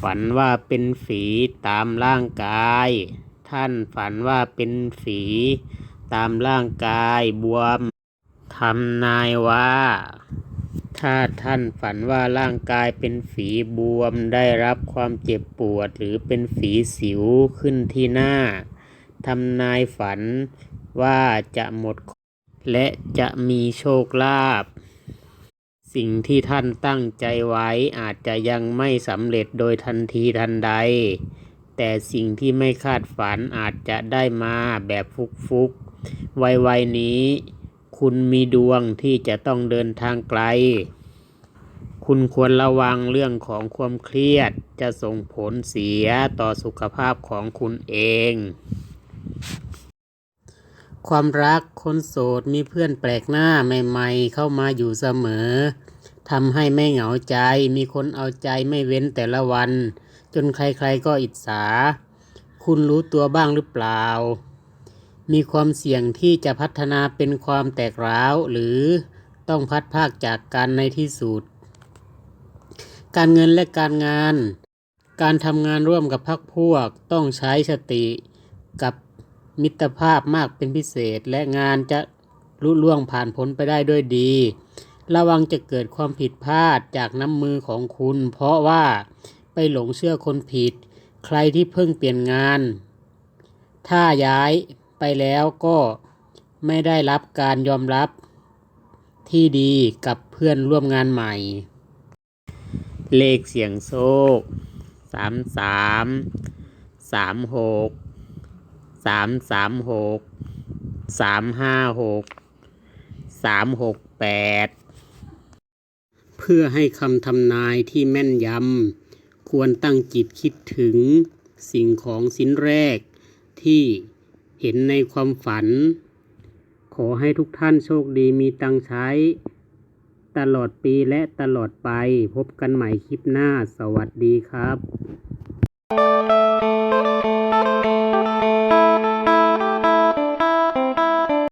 ฝันว่าเป็นฝีตามร่างกาย ท่านฝันว่าเป็นฝีตามร่างกายบวมทำนายว่า ถ้าท่านฝันว่าร่างกายเป็นฝีบวมได้รับความเจ็บปวดหรือเป็นฝีสิวขึ้นที่หน้าทำนายฝันว่าจะหมดและจะมีโชคลาภ สิ่งที่ท่านตั้งใจไว้อาจจะยังไม่สำเร็จโดยทันทีทันใด แต่สิ่งที่ไม่คาดฝันอาจจะได้มาแบบฟุกๆวัยๆนี้ คุณมีดวงที่จะต้องเดินทางไกล คุณควรระวังเรื่องของความเครียดจะส่งผลเสียต่อสุขภาพของคุณเอง ความรักคนโสดมีเพื่อนแปลกหน้าใหม่ๆ เข้ามาอยู่เสมอทำให้ไม่เหงาใจ มีคนเอาใจไม่เว้นแต่ละวัน จนใครๆก็อิจฉา คุณรู้ตัวบ้างหรือเปล่า มีความเสี่ยงที่จะพัฒนาเป็นความแตกร้าว หรือต้องพัดภาคจากกันในที่สุด การเงินและการงาน การทำงานร่วมกับพรรคพวกต้องใช้สติกับ มิตรภาพมากเป็นพิเศษ และงานจะลุล่วงผ่านพ้นไปได้ด้วยดี ระวังจะเกิดความผิดพลาดจากน้ำมือของคุณ เพราะว่าไปหลงเชื่อคนผิด ใครที่เพิ่งเปลี่ยนงาน ถ้าย้ายไปแล้วก็ไม่ได้รับการยอมรับที่ดีกับเพื่อนร่วมงานใหม่ เลขเสียงโชคสามสามสามหก สามสามหกสามห้าหกสามหกแปดเพื่อให้คำทำนายที่แม่นยำควรตั้งจิตคิดถึงสิ่งของชิ้นแรกที่เห็นในความฝัน ขอให้ทุกท่านโชคดีมีตังใช้ ตลอดปีและตลอดไปพบกันใหม่คลิปหน้าสวัสดีครับ